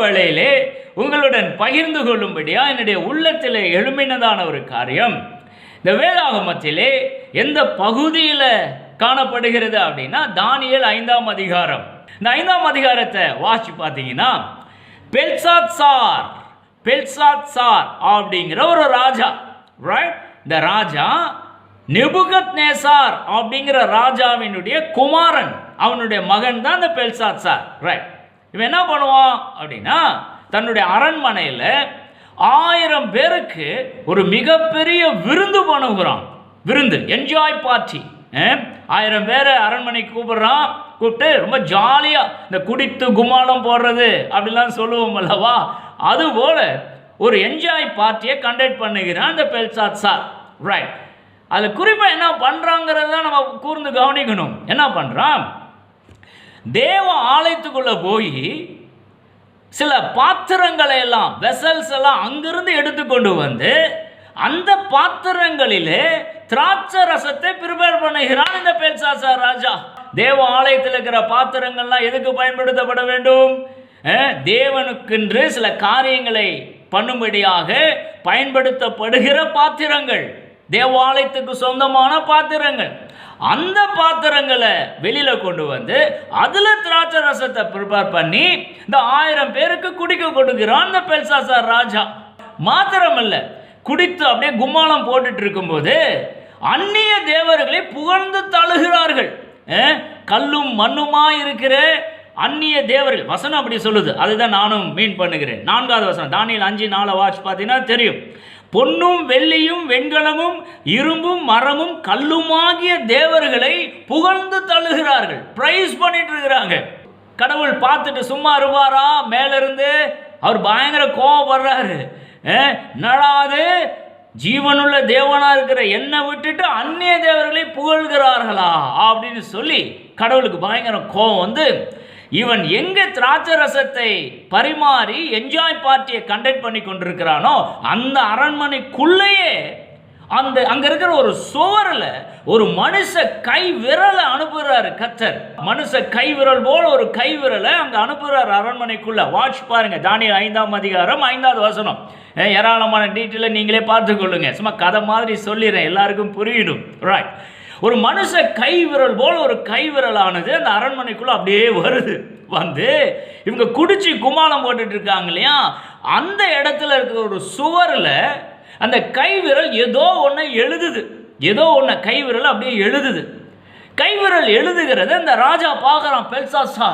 வேளையிலே உங்களுடன் பகிர்ந்து கொள்ளும்படியா என்னுடைய உள்ளத்தில் எழுமினதான ஒரு காரியம். இந்த வேதாகமத்திலே எந்த பகுதியில் காணப்படுகிறது அப்படின்னா தானியல் ஐந்தாம் அதிகாரம். இந்த ஐந்தாம் அதிகாரத்தை வாசி பார்த்தீங்கன்னா பெல்சாத் சார் பெல்சாத் சார் அப்படிங்கிற ஒரு ராஜா. ரைட் இந்த ராஜா நெபுகத் நேசார் அப்படிங்கிற ராஜாவினுடைய குமாரன். அவனுடைய மகன் தான் இந்த பெல்சாத் சார். ரைட் இவன் என்ன பண்ணுவான் அப்படின்னா தன்னுடைய அரண்மனையில் ஆயிரம் பேருக்கு ஒரு மிகப்பெரிய விருந்து பண்ணுகிறான். விருந்து என்ஜாய் பார்ட்டி ஆயிரம் பேரை அரண்மனைக்கு கூப்பிடுறான் கூப்பிட்டு ரொம்ப ஜாலியாக இந்த குடித்து கும்மாளம் போடுறது அப்படிலாம் சொல்லுவோம் அல்லவா? அதுபோல் ஒரு என்ஜாய் பார்ட்டியை கண்டக்ட் பண்ணுகிறான் இந்த பெல்சாத் சார். ரைட் அதில் குறிப்பாக என்ன பண்ணுறாங்கிறது தான் நம்ம கூர்ந்து கவனிக்கணும். என்ன பண்ணுறான் தேவ ஆலயத்துக்குள்ளே போய் சில பாத்திரங்களை எல்லாம் வெசல்ஸ் எல்லாம் அங்கிருந்து எடுத்துக்கொண்டு வந்து அந்த பாத்திரங்களிலே திராட்சை ரசத்தை ப்ரிப்பேர் பண்ணுகிறான் இந்த பெல்சாசா ராஜா. தேவ ஆலயத்தில் இருக்கிற பாத்திரங்கள்லாம் எதுக்கு பயன்படுத்தப்பட வேண்டும்? தேவனுக்கென்று சில காரியங்களை பண்ணும்படியாக பயன்படுத்தப்படுகிற பாத்திரங்கள். தேவாலயத்துக்கு சொந்தமான பாத்திரங்கள். அந்த பாத்திரங்களை வெளியில கொண்டு வந்து அதுல திராட்சை ரசத்தை ப்ரிப்பேர் பண்ணி இந்த ஆயிரம் பேருக்கு குடிக்க கொடுக்கிறான் இந்த பெல்சாசார் ராஜா. மாத்திரமல்ல குடித்து அப்படியே கும்மாளம் போட்டுட்டு இருக்கும்போது அந்நிய தேவர்களை புகழ்ந்து தழுகிறார்கள். கல்லும் மண்ணுமா இருக்கிற அந்நிய தேவர்கள். வசனம் அப்படி சொல்லுது. அதுதான் நானும் மீன் பண்ணுகிறேன். நான்காவது வசனம். தானியில் அஞ்சு நாலு வாட்ச் பார்த்தீங்கன்னா தெரியும். பொன்னும் வெள்ளியும் வெண்கலமும் இரும்பும் மரமும் கல்லுமாகிய தேவர்களை புகழ்ந்து தள்ளுகிறார்கள். பிரைஸ் பண்ணிட்டு இருக்கிறாங்க. கடவுள் பார்த்துட்டு சும்மா இருப்பாரா? மேலிருந்து அவர் பயங்கர கோவப்படுறாரு நடாது. ஜீவனுள்ள தேவனா இருக்கிற என்னை விட்டுட்டு அந்நிய தேவர்களை புகழ்கிறார்களா? அப்படின்னு சொல்லி கடவுளுக்கு பயங்கர கோபம் வந்து இவன் எங்க திராட்சை ரசத்தை பரிமாறி என்ஜாய் பார்ட்டியை கண்டக்ட் பண்ணி கொண்டிருக்கிறானோ அந்த அரண்மனைக்குள்ளேயே அந்த அங்க இருக்கிற ஒரு சுவரில் ஒரு மனுஷ கை விரலை அனுப்புகிறாரு கத்தர். மனுஷ கை விரல் போல ஒரு கை விரலை அங்க அனுப்புகிறார் அரண்மனைக்குள்ள. வாட்ச் பாருங்க தானியல் ஐந்தாம் அதிகாரம் ஐந்தாவது வசனம். ஏராளமான டீட்டெயிலை நீங்களே பார்த்துக்கொள்ளுங்க சும்மா கதை மாதிரி சொல்லிடுறேன் எல்லாருக்கும் புரியிடும் ரைட் ஒரு மனுஷ கைவிரல் போல் ஒரு கைவிரலானது அந்த அரண்மனைக்குள்ள அப்படியே வருது. வந்து இவங்க குடிச்சு குமாலம் போட்டுட்டு இருக்காங்க இல்லையா? அந்த இடத்துல இருக்கிற ஒரு சுவரில் அந்த கைவிரல் ஏதோ ஒன்று எழுதுது. ஏதோ ஒன்று கைவிரல் அப்படியே எழுதுது. கைவிரல் எழுதுகிறது எழுதுகிறத அந்த ராஜா பார்க்குறான் பெல்சாசா.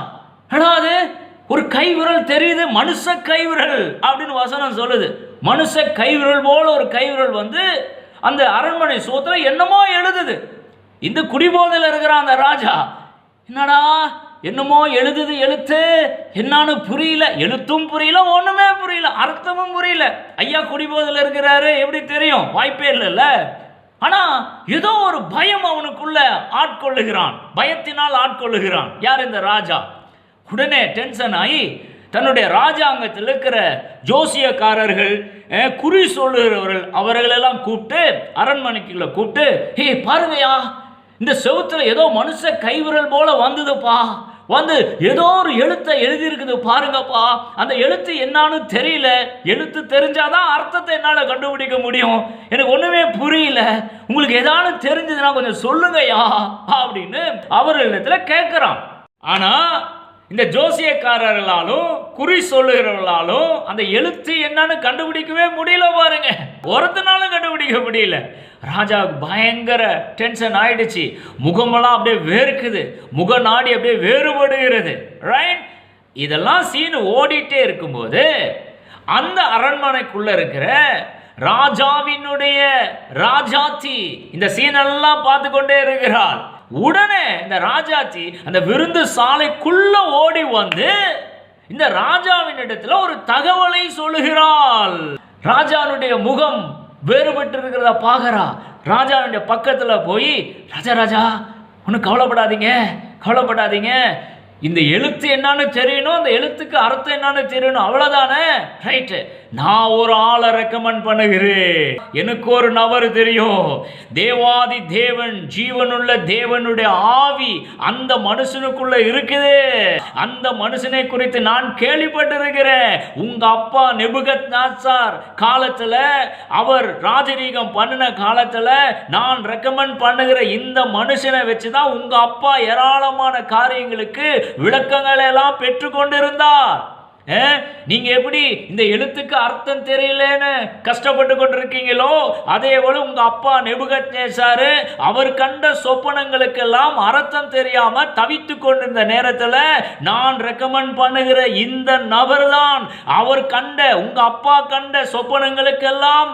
எடா அது? ஒரு கைவிரல் தெரியுது? மனுஷ கைவிரல்! அப்படின்னு வசனம் சொல்லுது. மனுஷ கைவிரல் போல ஒரு கைவிரல் வந்து அந்த அரண்மனை சோத்துல என்னமோ எழுதுது. இந்த குடிபோதையில் இருக்கிற அந்த ராஜா என்னடா என்னமோ எழுதுது எழுத்து என்னான்னு புரியல எழுத்தும் புரியல ஒன்றுமே புரியல அர்த்தமும் புரியல. ஐயா குடிபோதையில் இருக்கிறாரு எப்படி தெரியும்? வாய்ப்பே இல்லைல்ல. ஆனால் ஏதோ ஒரு பயம் அவனுக்குள்ள ஆட்கொள்ளுகிறான். பயத்தினால் ஆட்கொள்ளுகிறான். யார் இந்த ராஜா? உடனே டென்ஷன் ஆகி தன்னுடைய ராஜாங்கத்தில் இருக்கிற ஜோசியக்காரர்கள் குறி சொல்லுகிறவர்கள் அவர்களெல்லாம் கூப்பிட்டு அரண்மனைக்குள்ள கூப்பிட்டு ஹே பார்வையா இந்த செவுத்துல ஏதோ மனுஷ கைவிரல் போல வந்ததுப்பா. வந்து ஏதோ ஒரு எழுத்தை எழுதியிருக்குது பாருங்கப்பா. அந்த எழுத்து என்னான்னு தெரியல. எழுத்து தெரிஞ்சாதான் அர்த்தத்தை என்னால் கண்டுபிடிக்க முடியும். எனக்கு ஒன்றுமே புரியல. உங்களுக்கு எதாவது தெரிஞ்சதுன்னா கொஞ்சம் சொல்லுங்கய்யா அப்படின்னு அவர்களிடத்துல கேட்குறான். ஆனால் இந்த ஜோசியக்காரர்களாலும் குறி சொல்லுகிறவர்களாலும் அந்த எழுத்து என்னன்னு கண்டுபிடிக்கவே முடியல பாருங்க. ஒருத்தனாலும் கண்டுபிடிக்க முடியல. ராஜாவுக்கு பயங்கர டென்ஷன் ஆயிடுச்சு. முகமெல்லாம் அப்படியே வேர்க்குது. முக நாடி அப்படியே வேறுபடுகிறது. ரைட் இதெல்லாம் சீனு ஓடிட்டே இருக்கும்போது அந்த அரண்மனைக்குள்ள இருக்கிற ராஜாவினுடைய ராஜாத்தி இந்த சீனெல்லாம் பார்த்து கொண்டே இருக்கிறாள். உடனே இந்த ராஜாஜி அந்த விருந்து சாலைக்குள்ள ஓடி வந்து இந்த ராஜாவின் இடத்துல ஒரு தகவலை சொல்லுகிறாள். ராஜாவுடைய முகம் வேறுபட்டு இருக்கிறத பார்க்கறா. ராஜாவுடைய பக்கத்துல போய் ராஜா ராஜா ஒன்றும் கவலைப்படாதீங்க கவலைப்படாதீங்க. இந்த எழுத்து என்னன்னு தெரியணும் அந்த எழுத்துக்கு அர்த்தம் என்னன்னு தெரியணும் அவ்வளோதானே ரைட்டு நான் ஒரு ஆளை ரெக்கமெண்ட் பண்ணுகிறேன். எனக்கு ஒரு நபர் தெரியும். தேவாதி தேவன் ஜீவனுள்ள தேவனுடைய ஆவி அந்த மனுஷனுக்குள்ள இருக்குது. அந்த மனுஷனை குறித்து நான் கேள்விப்பட்டிருக்கிறேன். உங்க அப்பா நெபுகத் நாசார் காலத்துல அவர் ராஜரீகம் பண்ணின காலத்துல நான் ரெக்கமெண்ட் பண்ணுகிற இந்த மனுஷனை வச்சு தான் உங்க அப்பா ஏராளமான காரியங்களுக்கு விளக்கங்களை எல்லாம் பெற்று கொண்டிருந்தார் நீங்க எப்படி இந்த எழுத்துக்கு அர்த்தம் தெரியலன்னு கஷ்டப்பட்டு கொண்டிருக்கீங்களோ அதே போல உங்க அப்பா நெபுகத் நேசாரு அவர் கண்ட சொப்பனங்களுக்கெல்லாம் அர்த்தம் தெரியாம தவித்து கொண்டிருந்த நேரத்துல நான் ரெக்கமெண்ட் பண்ணுகிற இந்த நபர் தான் அவர் கண்ட உங்க அப்பா கண்ட சொப்பனங்களுக்கெல்லாம்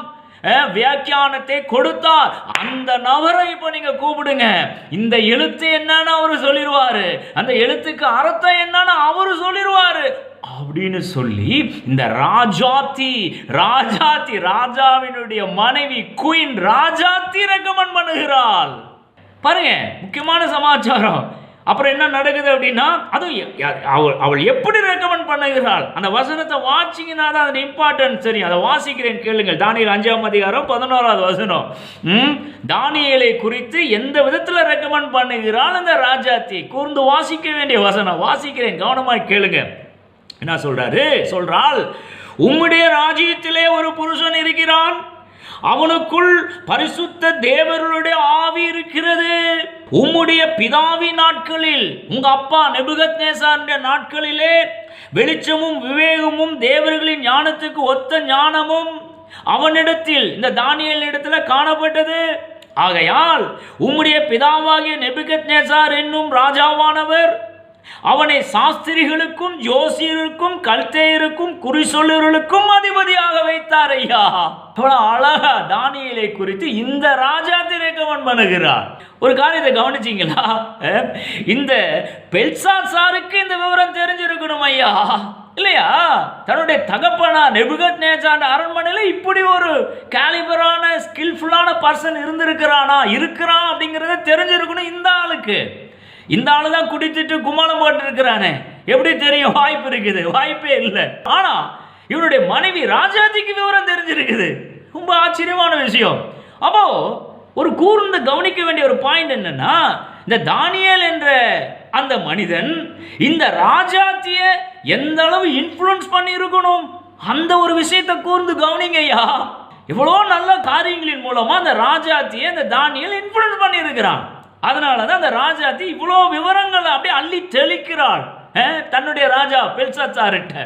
வியாக்கியானத்தை கொடுத்தார். அந்த நபரை இப்ப நீங்க கூப்பிடுங்க. இந்த எழுத்து என்னன்னு அவரு சொல்லிடுவாரு அந்த எழுத்துக்கு அர்த்தம் என்னன்னு அவரு சொல்லிடுவாரு அப்படின்னு சொல்லி இந்த ராஜாத்தி ராஜாத்தி ராஜாவினுடைய மனைவி குயின் ராஜாத்தி ரெக்கமெண்ட் பண்ணுகிறாள். பாருங்க முக்கியமான சமாச்சாரம். அப்புறம் என்ன நடக்குது அப்படின்னா அதுவும் யா- அவள் அவள் எப்படி ரெக்கமெண்ட் பண்ணுகிறாள் அந்த வசனத்தை வாட்சிங்கன்னா தான் அதன் இம்பார்ட்டன்ஸ் தெரியும் அதை வாசிக்கிறேன் கேளுங்கள். தானியல் அஞ்சாம் அதிகாரம் பதினோராவது வசனம். ம் தானியலை குறித்து எந்த விதத்தில் ரெக்கமெண்ட் பண்ணுகிறாள் அந்த ராஜாத்தி? கூர்ந்து வாசிக்க வேண்டிய வசனம். வாசிக்கிறேன் கவனமாக கேளுங்க. என்ன சொல்றாரு? சொல்றாள் உம்முடைய ராஜ்யத்திலே ஒரு புருஷன் இருக்கிறான். அவனுக்குள் பரிசுத்த தேவர்களுடைய ஆவி இருக்கிறது. உம்முடைய பிதாவின் நாட்களில் உங்க அப்பா நெபுகத்நேசாருடைய நாட்களிலே வெளிச்சமும் விவேகமும் தேவர்களின் ஞானத்துக்கு ஒத்த ஞானமும் அவனிடத்தில் இந்த தானியல் இடத்துல காணப்பட்டது. ஆகையால் உம்முடைய பிதாவாகிய நெபுகத்னேசார் என்னும் ராஜாவானவர் அவனை சாஸ்திரிகளுக்கும் ஜோசியருக்கும் கல்தேயருக்கும் குறிசொல்லர்களுக்கும் அதிபதியாக வைத்தார் ஐயா. எவ்வளவு அழகா தானியலை குறித்து இந்த ராஜா திரைக்கவன் பண்ணுகிறார் ஒரு காரியத்தை கவனிச்சீங்களா? இந்த இந்த பெல்சாசாருக்கு இந்த விவரம் தெரிஞ்சிருக்கணும் ஐயா. இல்லையா? தன்னுடைய தகப்பனா நெபுகத் நேசாண்ட அரண்மனையில் இப்படி ஒரு கேலிபரான ஸ்கில்ஃபுல்லான பர்சன் இருந்திருக்கிறானா இருக்கிறான் அப்படிங்கிறத தெரிஞ்சிருக்கணும் இந்த ஆளுக்கு. இந்த ஆளு தான் குடிச்சிட்டு கும்மாளம் போட்டு இருக்கிறானே எப்படி தெரியும்? வாய்ப்பு இருக்குது. வாய்ப்பே இல்லை. ஆனா இவருடைய மனைவி ராஜாஜிக்கு விவரம் தெரிஞ்சிருக்குது. ரொம்ப ஆச்சரியமான விஷயம். அப்போ ஒரு கூர்ந்து கவனிக்க வேண்டிய ஒரு பாயிண்ட் என்னன்னா இந்த தானியல் என்ற அந்த மனிதன் இந்த ராஜாத்திய எந்த அளவு இன்ஃப்ளூயன்ஸ் பண்ணி இருக்கணும் அந்த ஒரு விஷயத்தை கூர்ந்து கவனிங்க ஐயா. நல்ல காரியங்களின் மூலமா அந்த ராஜாத்தியை இந்த தானியல் இன்ஃப்ளூன்ஸ் பண்ணி இருக்கிறான் அதனால தான் அந்த ராஜாத்தி இவ்வளோ விவரங்களை அப்படியே அள்ளி தெளிக்கிறாள். தன்னுடைய ராஜா பெல்சாச்சார்கிட்ட.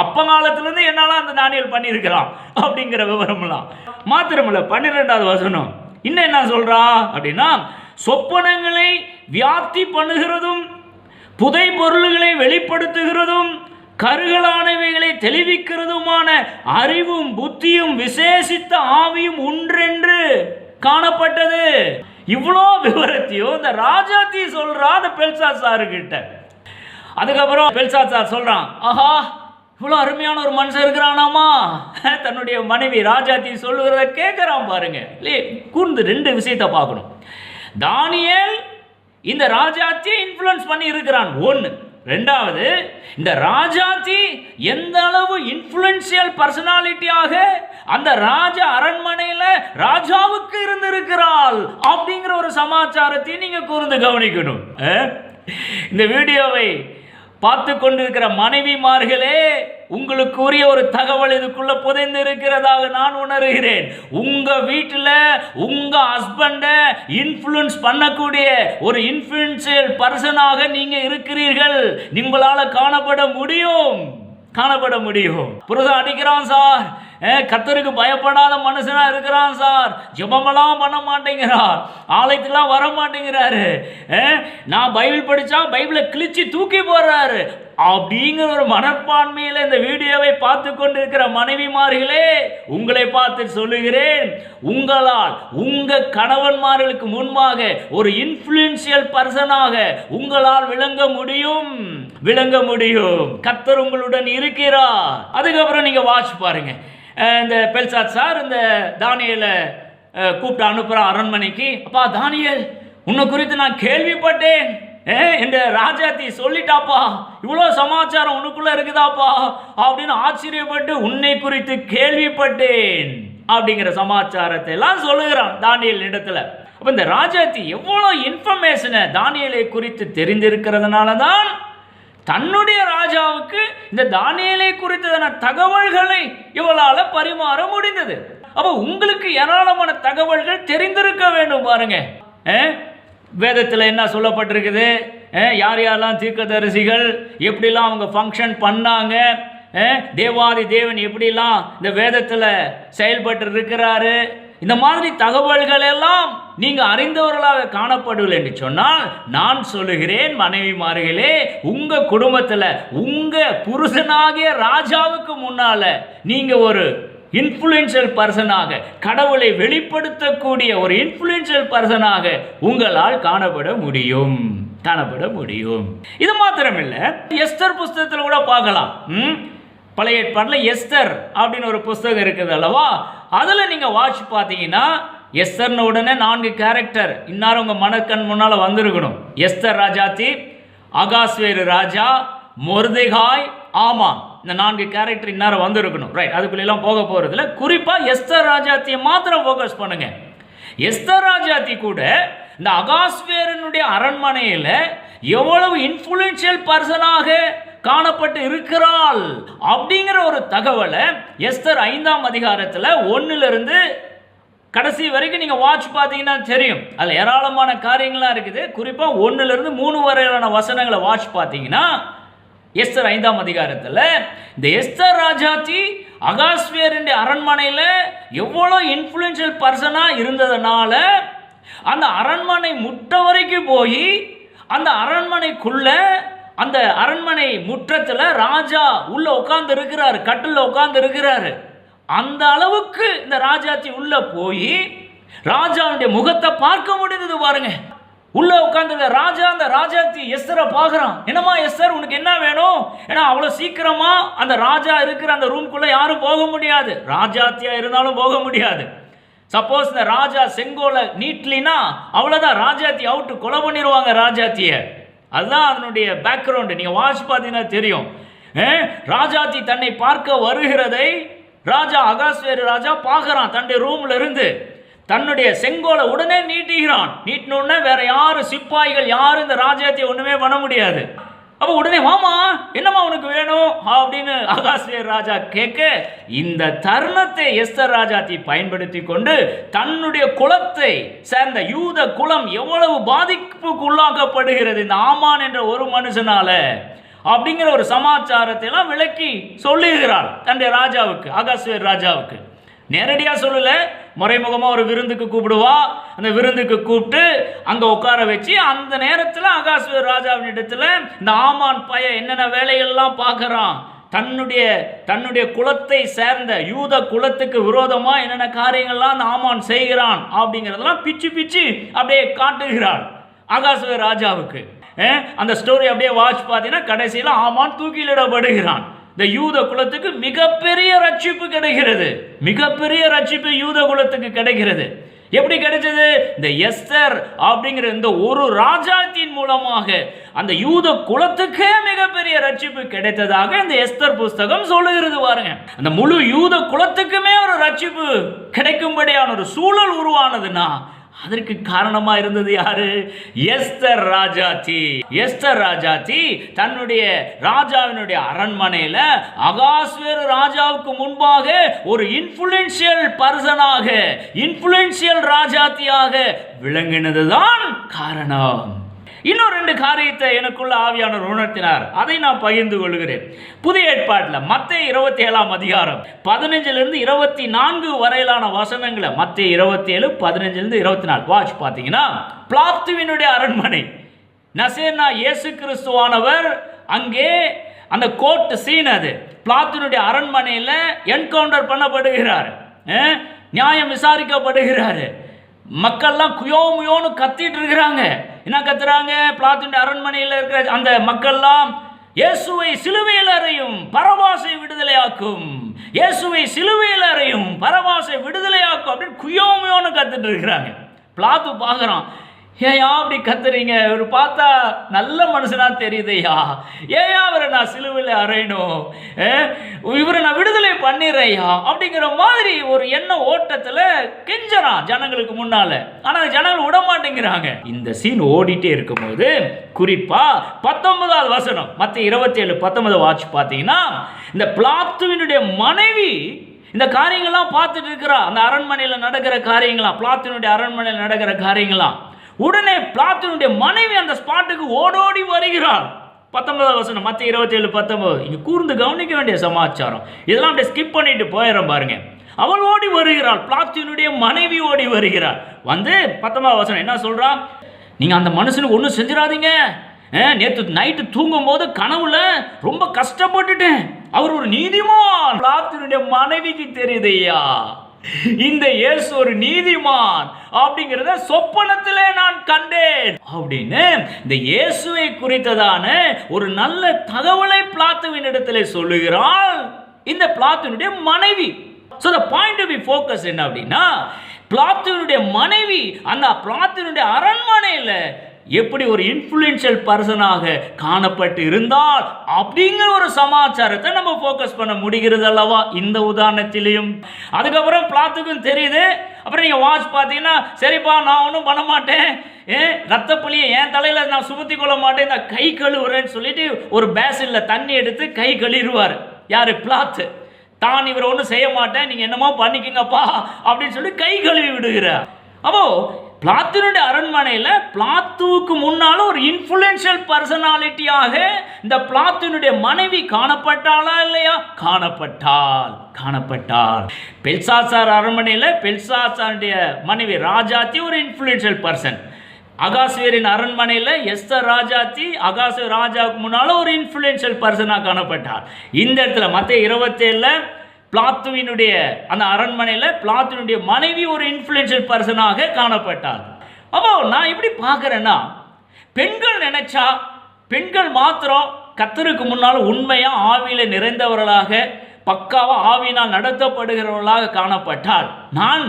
அப்ப காலத்திலிருந்து என்னால அந்த தானியல் பண்ணியிருக்கிறான் அப்படிங்கிற விவரம்லாம் மாத்திரமில்ல பன்னிரெண்டாவது வசனம். இன்னும் என்ன சொல்கிறா அப்படின்னா சொப்பனங்களை வியாப்தி பண்ணுகிறதும் புதை பொருள்களை வெளிப்படுத்துகிறதும் கருகலானவைகளை தெளிவிக்கிறதுமான அறிவும் புத்தியும் விசேஷித்த ஆவியும் ஒன்றென்று காணப்பட்டது. இவ்வளோ விவரத்தையும் இந்த ராஜாத்தி சொல்கிறா அந்த பெல்சா சாருக்கிட்ட அதுக்கப்புறம் பெல்சா சார் சொல்கிறான் ஆஹா இவ்வளோ அருமையான ஒரு மனுஷன் இருக்கிறானாமா? தன்னுடைய மனைவி ராஜாத்தி சொல்லுகிறத கேட்குறான் பாருங்க. இல்லையே கூர்ந்து ரெண்டு விஷயத்தை பார்க்கணும். தானியல் இந்த ராஜாத்தியை இன்ஃப்ளூயன்ஸ் பண்ணி இருக்கிறான் ஒன்று ரெண்டாவது இந்த ராஜாத்தி எந்த அளவு இன்ஃப்ளூயன்சியல் பர்சனாலிட்டியாக அந்த ராஜ அரண்மனையில் ராஜாவுக்கு இருந்திருக்கிறாள் அப்படிங்கிற ஒரு சமாச்சாரத்தை நீங்க கூர்ந்து கவனிக்கணும். இந்த வீடியோவை பார்த்து கொண்டிருக்கிற மனைவிமார்களே உங்களுக்குரிய ஒரு தகவல் இதுக்குள்ள புதைந்து இருக்கிறதாக நான் உணர்கிறேன். உங்க வீட்டில் உங்க ஹஸ்பண்டை இன்ஃப்ளூன்ஸ் பண்ணக்கூடிய ஒரு இன்ஃப்ளூன்சியல் பர்சனாக நீங்க இருக்கிறீர்கள். உங்களால் காணப்பட முடியும். காணப்பட முடியும். புருஷன் அடிக்கிறான் சார். கத்தருக்கு பயப்படாத மனுஷனா இருக்கிறான் சார். ஜபமெல்லாம் பண்ண மாட்டேங்கிறார். ஆலயத்துக்குலாம் வர மாட்டேங்கிறாரு. நான் பைபிள் படிச்சா பைபிளை கிழிச்சு தூக்கி போடுறாரு. அப்படிங்கிற ஒரு மனப்பான்மையில் இந்த வீடியோவை பார்த்து கொண்டிருக்கிற மனைவிமார்களே உங்களை பார்த்து சொல்லுகிறேன் உங்களால் உங்க கணவன்மார்களுக்கு முன்பாக ஒரு இன்ஃப்ளூயன்சியல் பர்சனாக உங்களால் விளங்க முடியும். விளங்க முடியும். கத்தர் உங்களுடன் இருக்கிறார். அதுக்கப்புறம் நீங்க வாட்ச் பாருங்க. இந்த பெல்சாத் சார் இந்த தானியலை கூப்பிட்டு அனுப்புகிறான் அரண்மனைக்கு அப்பா தானியல் உன்னை குறித்து நான் கேள்விப்பட்டேன். இந்த ராஜாத்தி சொல்லிட்டாப்பா. இவ்வளோ சமாச்சாரம் உனக்குள்ள இருக்குதாப்பா. அப்படின்னு ஆச்சரியப்பட்டு உன்னை குறித்து கேள்விப்பட்டேன். அப்படிங்கிற சமாச்சாரத்தை எல்லாம் சொல்லுகிறான் தானியல் இடத்துல. அப்போ இந்த ராஜாத்தி எவ்வளோ இன்ஃபர்மேஷனை தானியலை குறித்து தெரிந்திருக்கிறதுனால தான் தன்னுடைய ராஜாவுக்கு இந்த தானியலை குறித்ததான தகவல்களை இவளால் பரிமாற முடிந்தது. அப்போ உங்களுக்கு ஏராளமான தகவல்கள் தெரிந்திருக்க வேண்டும் பாருங்க. வேதத்தில் என்ன சொல்லப்பட்டிருக்குது? யார் யாரெல்லாம் தீர்க்கதரிசிகள் எப்படிலாம் அவங்க ஃபங்க்ஷன் பண்ணாங்க? தேவாதி தேவன் எப்படிலாம் இந்த வேதத்தில் செயல்பட்டு இருக்கிறாரு இந்த மாதிரி தகவல்கள் எல்லாம் நீங்கள் அறிந்தவர்களாக காணப்படவில்லை என்று சொன்னால் நான் சொல்லுகிறேன் மனைவி மார்களே உங்கள் குடும்பத்தில் உங்கள் புருஷனாகிய ராஜாவுக்கு முன்னால் நீங்கள் ஒரு இன்ஃப்ளூயன்ஷியல் பர்சனாக கடவுளை வெளிப்படுத்தக்கூடிய ஒரு இன்ஃப்ளூயன்ஷியல் பர்சனாக உங்களால் காணப்பட முடியும். காணப்பட முடியும். இது மாத்திரமில்லை எஸ்தர் புஸ்தகத்தில் கூட பார்க்கலாம். ம்? பழைய ஏற்பாட்டில் எஸ்தர் அப்படின்னு ஒரு புஸ்தகம் இருக்குது அல்லவா? அதில் நீங்கள் வாட்ச் பார்த்தீங்கன்னா எஸ்தர்னு உடனே நான்கு கேரக்டர் இன்னாரும் உங்கள் மனக்கண் முன்னால் வந்திருக்கணும். எஸ்தர் ராஜாத்தி அகாஸ்வேரு ராஜா மொர்தெகாய் ஆமான். இந்த நான்கு கேரக்டர் இந்நேரம் வந்திருக்கணும். ரைட் அதுக்குள்ளெல்லாம் போக போகிறதுல குறிப்பாக எஸ்தர் ராஜாத்தியை மாத்திரம் ஃபோக்கஸ் பண்ணுங்க. எஸ்தர் ராஜாத்தி கூட இந்த அகாஸ்வேரனுடைய அரண்மனையில் எவ்வளவு இன்ஃப்ளூயன்ஷியல் பர்சனாக காணப்பட்டு இருக்கிறாள் அப்படிங்கிற ஒரு தகவலை எஸ்தர் ஐந்தாம் அதிகாரத்தில் ஒன்றுலேருந்து கடைசி வரைக்கும் நீங்கள் வாட்ச் பார்த்தீங்கன்னா தெரியும். அதில் ஏராளமான காரியங்களாக இருக்குது. குறிப்பாக ஒன்றுலேருந்து மூணு வரையிலான வசனங்களை வாட்ச் பார்த்தீங்கன்னா எஸ்தர் ஐந்தாம் அதிகாரத்தில் இந்த எஸ்தர் ராஜாச்சி அகாஸ்வியரின் அரண்மனையில் எவ்வளோ இன்ஃப்ளூயன்ஷியல் பர்சனாக இருந்ததுனால அந்த அரண்மனை முற்ற வரைக்கும் போய் அந்த அரண்மனைக்குள்ள அந்த அரண்மனை முற்றத்தில் ராஜா உள்ளே உட்கார்ந்து இருக்கிறார் கட்டில் உட்கார்ந்து இருக்கிறாரு அந்த அளவுக்கு இந்த ராஜாச்சி உள்ளே போய் ராஜாவுடைய முகத்தை பார்க்க முடிந்தது பாருங்கள் உள்ள உட்காந்துருக்க ராஜா அந்த ராஜாத்தி எஸ்தரை பார்க்குறான் என்னம்மா எஸ்தர் உனக்கு என்ன வேணும்? ஏன்னா அவ்வளோ சீக்கிரமா அந்த ராஜா இருக்கிற அந்த ரூம்குள்ளே யாரும் போக முடியாது. ராஜாத்தியா இருந்தாலும் போக முடியாது. சப்போஸ் இந்த ராஜா செங்கோலை நீட்லினா அவ்வளோதான். ராஜாத்தி அவுட்டு கொலை பண்ணிடுவாங்க ராஜாத்தியை. அதுதான் அதனுடைய பேக்ரவுண்டு நீங்கள் வாட்ச் பார்த்தீங்கன்னா தெரியும். ராஜாத்தி தன்னை பார்க்க வருகிறதை ராஜா அகாஸ்வேரு ராஜா பார்க்குறான். தன்னுடைய ரூம்ல இருந்து. தன்னுடைய செங்கோலை உடனே நீட்டுகிறான். நீட்டினோடனே வேற யாரும் சிப்பாய்கள் யாரும் இந்த ராஜ்யத்தை ஒன்றுமே பண்ண முடியாது. அப்போ உடனே மாமா என்னம்மா உனக்கு வேணும்? அப்படின்னு அகாஸ்வேர் ராஜா கேட்க இந்த தருணத்தை எஸ்தர் ராஜாத்தி பயன்படுத்தி கொண்டு தன்னுடைய குலத்தை சேர்ந்த யூத குலம் எவ்வளவு பாதிப்புக்கு உள்ளாக்கப்படுகிறது இந்த ஆமான் என்ற ஒரு மனுஷனால? அப்படிங்கிற ஒரு சமாச்சாரத்தை எல்லாம் விளக்கி சொல்லுகிறாள் தன்னுடைய ராஜாவுக்கு அகாஸ்வேர் ராஜாவுக்கு. நேரடியாக சொல்லலை. மறைமுகமாக ஒரு விருந்துக்கு கூப்பிடுவா. அந்த விருந்துக்கு கூப்பிட்டு அங்கே உட்கார வச்சு அந்த நேரத்தில் அகாசுவர் ராஜாவின் இடத்துல இந்த ஆமான் பையன் என்னென்ன வேலைகள்லாம் பார்க்குறான்? தன்னுடைய தன்னுடைய குலத்தை சேர்ந்த யூத குலத்துக்கு விரோதமாக என்னென்ன காரியங்கள்லாம் அந்த ஆமான் செய்கிறான் அப்படிங்கிறதெல்லாம் பிச்சு பிச்சு அப்படியே காட்டுகிறான் அகாசுவர் ராஜாவுக்கு. அந்த ஸ்டோரி அப்படியே வாட்ச் பார்த்தீங்கன்னா கடைசியில் ஆமான் தூக்கிலிடப்படுகிறான். இந்த யூத குலத்துக்கு மிகப்பெரிய ரட்சிப்பு கிடைக்கிறது. மிகப்பெரிய ரட்சிப்பு யூத குலத்துக்கு கிடைக்கிறது. எப்படி கிடைச்சது? இந்த எஸ்தர் அப்படிங்கிற இந்த ஒரு ராஜாத்தின் மூலமாக அந்த யூத குலத்துக்கே மிகப்பெரிய ரட்சிப்பு கிடைத்ததாக இந்த எஸ்தர் புஸ்தகம் சொல்லுகிறது பாருங்க. அந்த முழு யூத குலத்துக்குமே ஒரு ரட்சிப்பு கிடைக்கும்படியான ஒரு சூழல் உருவானதுன்னா அதற்கு காரணமா இருந்தது யாரு? எஸ்தர் ராஜாத்தி எஸ்தர் ராஜாத்தி தன்னுடைய ராஜாவினுடைய அரண்மனையில அகாஸ்வேரு ராஜாவுக்கு முன்பாக ஒரு இன்ஃபுளுன்சியல் பர்சனாக இன்ஃபுளுன்சியல் ராஜாத்தியாக விளங்கினதுதான் காரணம். இன்னும் ரெண்டு காரியத்தை எனக்குள்ள ஆவியானவர் உணர்த்தினார். அதை நான் பகிர்ந்து கொள்கிறேன். புதிய ஏற்பாட்டில் மத்திய இருபத்தி ஏழாம் அதிகாரம் பதினஞ்சிலிருந்து இருபத்தி நான்கு வரையிலான வசனங்களை மத்திய இருபத்தி ஏழு பதினஞ்சிலிருந்து இருபத்தி நாலு வாட்ச் பார்த்தீங்கன்னா பிளாத்துவினுடைய அரண்மனை. நசேனா இயேசு கிறிஸ்துவானவர் அங்கே அந்த கோர்ட் சீன் அது. பிளாத்துனுடைய அரண்மனையில் என்கவுண்டர் பண்ணப்படுகிறார். நியாயம் விசாரிக்கப்படுகிறார். மக்கள்லாம் குயோ முயோன்னு கத்திட்டு இருக்கிறாங்க. என்ன கத்துறாங்க? பிளாத்துடைய அரண்மனையில் இருக்கிற அந்த மக்கள்லாம் இயேசுவை சிலுவையில் அறையும் பரவாசை விடுதலையாக்கும். இயேசுவை சிலுவையில் அறையும் பரவாசை விடுதலையாக்கும் அப்படின்னு குயோ கத்துட்டு இருக்கிறாங்க. பிளாத்து பார்க்குறான். ஏயா அப்படி கத்துறீங்க? இவர் பார்த்தா நல்ல மனுஷனா தெரியுதையா ஏயா அவரை நான் சிலுவையில் அறையணும். இவரை நான் விடுதலை பண்ணிடுறையா அப்படிங்கிற மாதிரி ஒரு எண்ண ஓட்டத்தில் கெஞ்சறான் ஜனங்களுக்கு முன்னால. ஆனால் ஜனங்கள் விட மாட்டேங்கிறாங்க இந்த சீன் ஓடிட்டே இருக்கும்போது குறிப்பா பத்தொன்பதாவது வசனம் மற்ற இருபத்தி ஏழு பத்தொன்பது வாட்ச் பார்த்தீங்கன்னா இந்த பிளாத்துவினுடைய மனைவி இந்த காரியங்கள்லாம் பார்த்துட்டு இருக்கிறா. அந்த அரண்மனையில் நடக்கிற காரியங்களாம் பிளாத்தினுடைய அரண்மனையில் நடக்கிற காரியங்களாம் உடனே பிளாத்தினுடைய மனைவி அந்த ஸ்பாட்டுக்கு ஓடோடி வருகிறாள். பத்தொன்பதாவது வசனம் மற்ற இருபத்தி ஏழு பத்தொன்பது. இங்கே கூர்ந்து கவனிக்க வேண்டிய சமாச்சாரம். இதெல்லாம் அப்படியே ஸ்கிப் பண்ணிட்டு போயிடும் பாருங்க. அவள் ஓடி வருகிறாள் பிளாத்தினுடைய மனைவி ஓடி வருகிறாள். வந்து பத்தொன்பதாவது வசனம் என்ன சொல்றா? நீங்க அந்த மனுஷனுக்கு ஒன்றும் செஞ்சிடாதீங்க. நேற்று நைட்டு தூங்கும் போது கனவுல ரொம்ப கஷ்டப்பட்டுட்டேன். அவர் ஒரு நீதிமான். பிளாத்தினுடைய மனைவிக்கு தெரியுதையா இந்த இயேசு ஒரு நீதிமான் அப்படிங்கிறத சொப்பனத்திலே நான் கண்டேன். அப்படின்னு இந்த இயேசுவை குறித்ததான ஒரு நல்ல தகவலை பிளாத்துவின் இடத்துல சொல்லுகிறாள். இந்த பிளாத்துனுடைய மனைவி. So the point of B focus என்ன அப்படின்னா பிளாத்துனுடைய மனைவி அந்த பிளாத்துனுடைய அரண்மனையில் எப்படி ஒரு இன்ஃப்ளூயன்ஷியல் பர்சனாக காணப்பட்டு இருந்தால் அப்படிங்கிற ஒரு சமாச்சாரத்தை நம்ம ஃபோக்கஸ் பண்ண முடிகிறது அல்லவா? இந்த உதாரணத்திலையும். அதுக்கப்புறம் பிளாத்துக்கும் தெரியுது. அப்புறம் நீங்கள் வாட்ச் பார்த்தீங்கன்னா சரிப்பா நான் ஒன்றும் பண்ண மாட்டேன். ஏன் ரத்த புளியை என் தலையில் நான் சுமத்தி கொள்ள மாட்டேன். நான் கை கழுவுறேன்னு சொல்லிட்டு ஒரு பேசினில் தண்ணி எடுத்து கை கழுவிடுவார். யார்? பிளாத்து. தான் இவர் ஒன்றும் செய்ய மாட்டேன். நீங்கள் என்னமோ பண்ணிக்கங்கப்பா அப்படின்னு சொல்லி கை கழுவி விடுகிறார். அப்போ பிளாத்தினுடைய அரண்மனையில் பிளாத்துவுக்கு முன்னால ஒரு இன்ஃப்ளூயன்ஷியல் பர்சனாலிட்டியாக இந்த பிளாத்தினுடைய மனைவி காணப்பட்டாளா இல்லையா? காணப்பட்டாள் காணப்பட்டாள். பெல்சாசார் அரண்மனையில் பெல்சாசாருடைய மனைவி ராஜாத்தி ஒரு இன்ஃப்ளூயன்ஷியல் பர்சன் அகாசுவேரின் அரண்மனையில் எஸ்தர் ராஜாத்தி அகாசு ராஜாவுக்கு முன்னால் ஒரு இன்ஃப்ளூயன்ஷியல் பர்சனாக காணப்பட்டார் இந்த இடத்துல மற்ற இருபத்தேழில் பிளாத்துவினுடைய அந்த அரண்மனையில் பிளாத்துவினுடைய மனைவி ஒரு இன்ஃப்ளூயன்ஷியல் பர்சனாக காணப்பட்டார். அப்போ நான் எப்படி பார்க்குறேன்னா பெண்கள் நினைச்சா பெண்கள் மாத்திரம் கத்தருக்கு முன்னால் உண்மையாக ஆவியில் நிறைந்தவர்களாக பக்காவாக ஆவினால் நடத்தப்படுகிறவர்களாக காணப்பட்டால் நான்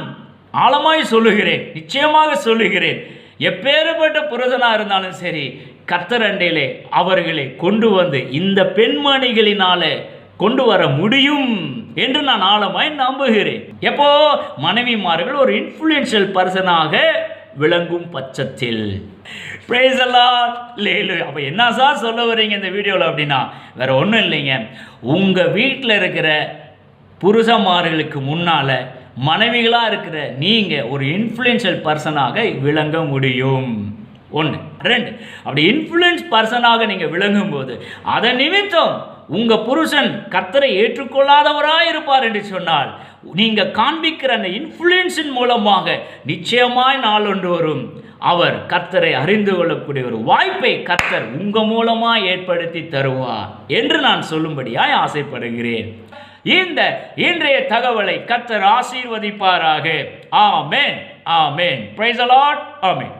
ஆழமாய் சொல்லுகிறேன் நிச்சயமாக சொல்லுகிறேன். எப்பேறுபட்ட புரதனாக இருந்தாலும் சரி கத்தரண்டையிலே அவர்களை கொண்டு வந்து இந்த பெண்மணிகளினால கொண்டு வர முடியும். என்று நான் ஆழமாய் நம்புகிறேன். எப்போ? மனைவிமார்கள் ஒரு இன்ஃப்ளூயன்ஷியல் பர்சனாக விளங்கும் பட்சத்தில். Praise the அப்போ என்ன சார் சொல்ல வர்றீங்க இந்த வீடியோவில் அப்படின்னா வேற ஒன்றும் இல்லைங்க. உங்கள் வீட்டில் இருக்கிற புருஷமார்களுக்கு முன்னால் மனைவிகளாக இருக்கிற நீங்கள் ஒரு இன்ஃப்ளூயன்ஷியல் பர்சனாக விளங்க முடியும். ஒன்று ரெண்டு அப்படி இன்ஃப்ளூயன்ஸ் பர்சனாக நீங்கள் விளங்கும் போது அதன் நிமித்தம் உங்கள் புருஷன் கர்த்தரை ஏற்றுக்கொள்ளாதவராக இருப்பார் என்று சொன்னால் நீங்கள் காண்பிக்கிற அந்த இன்ஃப்ளூயன்ஸின் மூலமாக நிச்சயமாய் நாள் ஒன்று வரும். அவர் கர்த்தரை அறிந்து கொள்ளக்கூடிய ஒரு வாய்ப்பை கர்த்தர் உங்கள் மூலமாக ஏற்படுத்தி தருவார் என்று நான் சொல்லும்படியாய் ஆசைப்படுகிறேன். இந்த இன்றைய தகவலை கர்த்தர் ஆசீர்வதிப்பாராக. ஆமேன். ஆமேன். பிரைஸ் அலாட் ஆமேன்.